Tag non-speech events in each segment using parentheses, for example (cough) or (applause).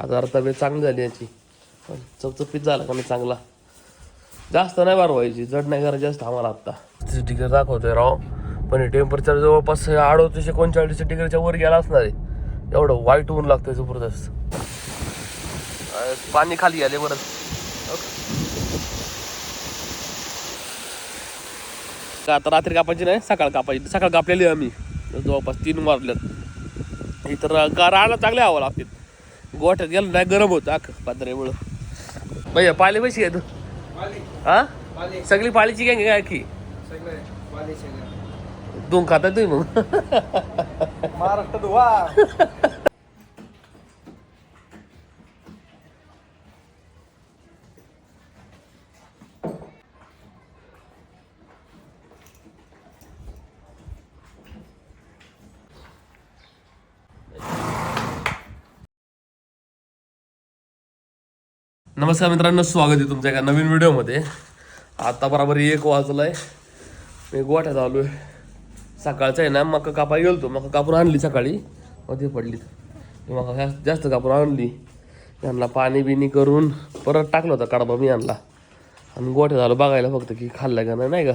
आता तब्येत चांगली झाली याची. पण चपचपीत झाला का नाही चांगला. जास्त नाही वाढवायची जड नाही करायची जास्त आम्हाला आत्ता. डिग्री दाखवतोय राव. पण टेम्परेचर जवळपास अडोतीस एकोणचाळीस डिग्रीच्या वर गेला असणार आहे. एवढं वाईट ऊन लागतंय जबरदस्त. पाणी खाली आले बरं. का आता रात्री कापायची नाही सकाळ कापायची. सकाळ कापलेली आम्ही. जवळपास तीन वाजल्यात. इतर राहणं चांगले हवं लागतील. गोठ्यात गेलं नाही गरम होतं अख पात्र्यामुळं भैया पाले कशी आहे तू हा? सगळी पाळीची गँग आहे की? दोन खाता तुम्ही मग. महाराष्ट्र धुवा (laughs) नमस्कार मित्रांनो स्वागत आहे तुमच्या एका नवीन व्हिडिओमध्ये. आता बरोबर एक वाजलाय. मी गोठ्यात आहे सकाळचं आहे ना मका कापाय गेलतो. मका कापून आणली सकाळी. मध्ये पडली. मका जास्त- कापून आणली. यांना पाणी बिणी करून परत टाकलं होतं कडबा मी आणला आणि गोठ्यात आलो बघायला फक्त की खाल्लं का नाही, नाही का?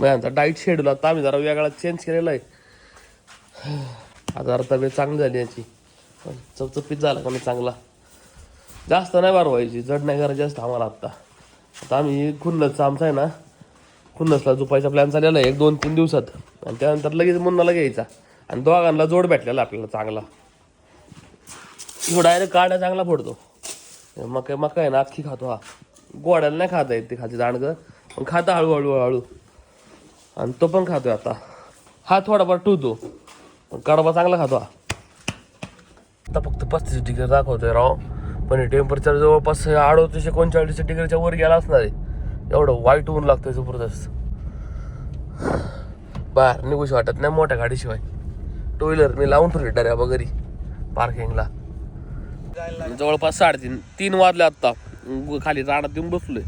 मग यांचा डाईट शेड्यूल आता आम्ही जरा वेगळा चेंज केलेला आहे. आता जरा तब्येत चांगली झाली याची. पण चपचपीत झाला का नाही चांगला? जास्त नाही बारवायची जड नाही करायची जास्त आम्हाला आत्ता. आता आम्ही खुन्नसचा आमचा आहे ना खुन्नसला झोपायचा प्लॅन चाललेला आहे एक दोन तीन दिवसात. आणि त्यानंतर लगेच मुन्नाला घ्यायचा. आणि दोघांना जोड भेटलेला आपल्याला चांगला. ह्यो डायरेक्ट काढा चांगला फोडतो. मका मका आहे ना अख्खी खातो हा. गोड्याला नाही खाता येत ते खाते दांडगं पण खाता हळूहळू हळू आणि तो पण खातोय आता. हा थोडाफार टुतो पण कडबा चांगला खातो हा. आता फक्त पस्तीस डिग्री दाखवतोय राव. पण टेम्परेचर जवळपास अडोतीस एकोणचाळीस डिग्रीच्या वर गेला असणार आहे. एवढं वाईट ऊन लागतंय जबरदस्त. बाहेर निघूशी वाटत नाही मोठ्या गाडीशिवाय. टू व्हीलर मी लावून ठेवली डऱ्या वगैरे पार्किंगला जवळपास साडेतीन तीन वाजले आत्ता खाली राणात येऊन बसलोय.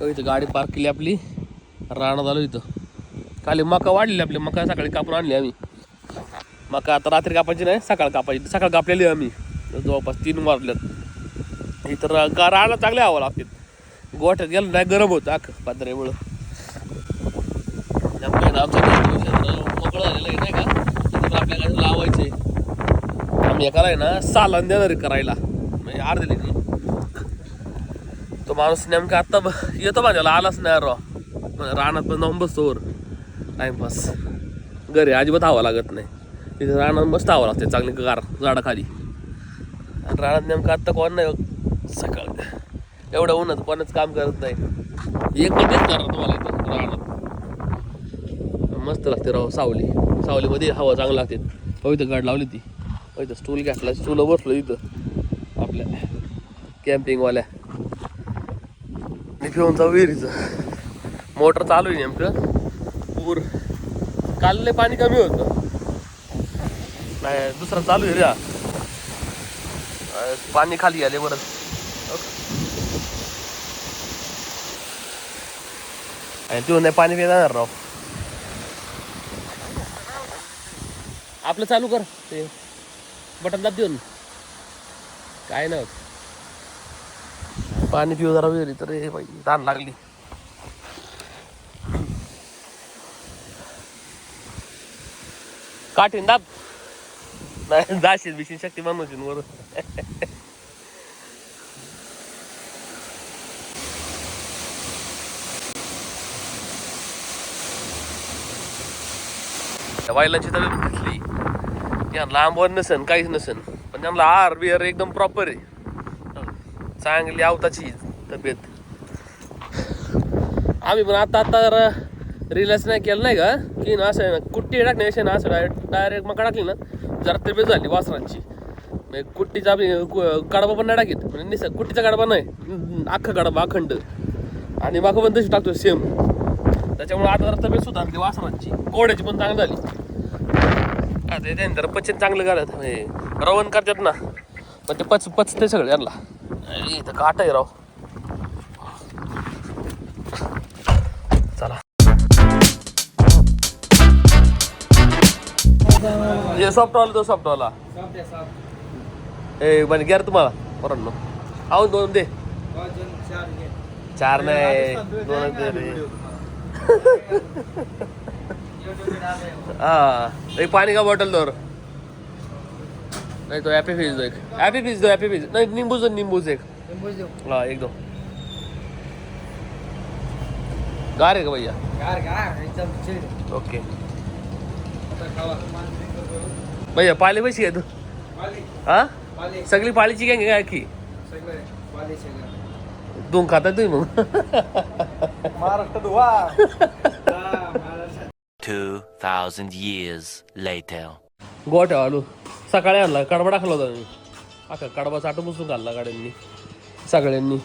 तर इथं गाडी पार्क केली आपली. रानात आलो इथं. खाली मका वाढलेली आपली. मका सकाळी कापून आणली आम्ही. मका आता रात्री कापायची नाही सकाळ कापायची. सकाळ कापलेली आम्ही. जवळपास तीन वाजल्यात इतर राहणं चांगले हवं लागतील. गोठ्यात गेलं नाही गरम होतं अख पात्र्यामुळं त्यामुळे आमचं मोकळं झालेलं आहे नाही का? आपल्याकडे लावायचे आम्ही एकाला आहे ना सालन देणार करायला. म्हणजे अर्धे लिटर तो माणूस नेमका आत्ता ब- येतो माझ्याला आलाच नाही राव. रानात पण जाऊन बसतोवर टाईमपास टाइमपास घरी अजिबात हवा लागत नाही. तिथे रानात मस्त हवा लागते चांगली गार झाडाखाली. आणि रानात नेमकं आत्ता कोण नाही सकाळ. एवढं उन्हात कोणाच काम करत नाही. एक मध्येच करणार तुम्हाला इथं राहणार. मस्त लागते राव सावली. सावलीमध्ये हवा चांगली लागते. हो इथं गाड लावली ती. हो इथं स्टूल घातला स्टूल बसलो इथं. आपल्या कॅम्पिंगवाल्या मी घेऊन जाऊ विहिरीचं. मोटर चालू आहे नेमकं. पूर. काल लय पाणी कमी होतं. नाही दुसरा चालू आहे रे पाणी खाली आले बरं आणि तिथून नाही पाणी पिणार जाणार राव आपलं चालू कर. ते बटन दाब देऊन. काय होत पाणी पिऊ जरा विहिरी तर हे बाई ताण लागली. काठीन दाब. नाही जाशील बिशील शक्ती मानून वर त्या तब्येत घेतली या लांबवर नसन काहीच नसन. पण त्यांना आर बिअर एकदम प्रॉपर आहे. चांगली आवताची तब्येत. आम्ही पण आता आता जरा रिलॅक्स नाही केलं नाही का? की ना असं आहे ना कुट्टी टाकण्यापेक्षा ना असं डायरेक्ट डायरेक्ट मका टाकली ना जरा तब्येत झाली वासरांची. म्हणजे कुट्टीचा आम्ही कु- कडबा पण नाही टाकीत. म्हणजे निस कुट्टीचा कडबा नाही अख्खा कडबा अखंड. आणि बाकी पण तशी टाकतो सेम त्याच्यामुळे आता जरा तब्येत सुधारली वासरांची. कोड्याची पण चांगली झाली. आता त्यांनी जरा पचन चांगलं करत म्हणजे रवण करतात ना. पण ते पच पचते सगळे यांना. इथं काट आहे राव. चला. ये सॉफ्टवाला तो सॉफ्टवाला ए बन घ्या तुम्हाला पोरांनो. आहो दोन दे. चार नाही दोनच दे रे. हा एक पाणी का बॉटल दोर नाही तो ॲपी फिज दो एक ॲपी फिज दो ॲपी फिज नाही निंबूच निंबूच एक। हा एक दो। गार आहे का भैया? ओके भैया पाले पैसे घे तू। हा? सगळी पाळीची गँग आहे की? दोन खाता तुम्ही मग. महाराष्ट्र धुवा 2,000 years later. गोठ्या आलो. सकाळी आणला कडबा टाकला होता मी. अख्खा कडबा चाटून पुसून घालला गाड्यांनी. सगळ्यांनी.